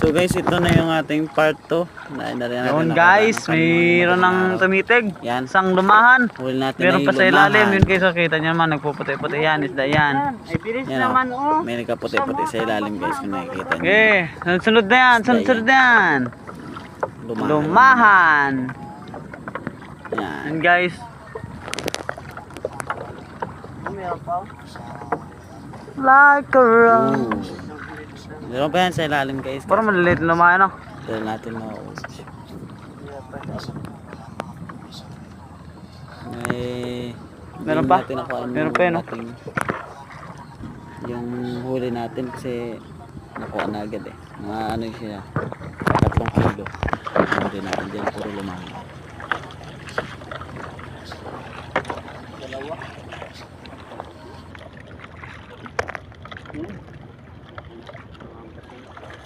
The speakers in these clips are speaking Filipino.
So guys, ito na yung ating part 2. Na, na, na, Yun guys, mayroon ng tumitig. Yan. Isang lumahan. Huli natin Meron na pa sa ilalim. Yun guys, oh, kita nyo naman. Nagpuputi-puti yan. Isda yan. Ay, bilis Yan, naman oh. May nagkaputi-puti sa ilalim guys kung nakikita nyo. Okay, sunod na yan. Sunod na yan. Lumahan. Lumahan. Yan. Yan guys. Like a rock. Ooh. Meron pa yan sa ilalim guys. Parang maliliit na lumahan oh. Dahil natin mauubos. May... Meron pa? Natin Meron pa yun, ating- Yung huli natin kasi nakuha na agad eh. Mga ano siya. Tatlong kilo. Huli natin dyan. Puro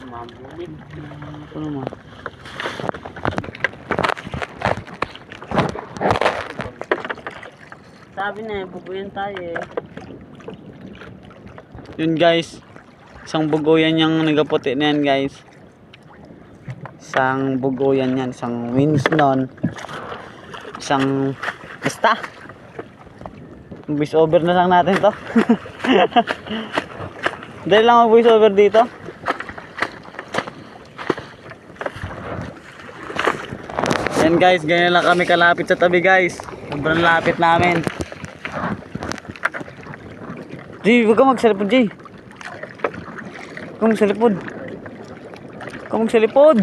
lumahan. Ito naman. Sabi na eh, bubuyan tayo eh. Yun guys. Isang bugoyan yung nagaputi na yan guys. Isang bugoyan yan. Isang Winston. Isang... Basta. Voice over na lang natin to. Dahil lang mag voice over dito. Yan guys, ganyan lang kami kalapit sa tabi guys. Sobrang lapit namin. Jay, huwag ka magsalipod, Jay. Huwag ka magsalipod. Huwag ka magsalipod.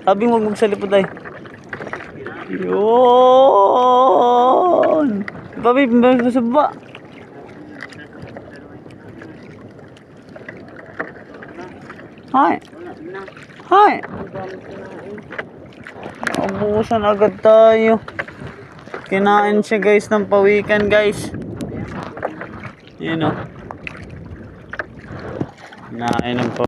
Sabi mo huwag magsalipod ay. Yun. Papi, pimbang ko sa baba. Hi. Hi. Naubusan agad tayo. Kinain siya guys ng pawikan guys. Yun o. Kinain ng pawikan.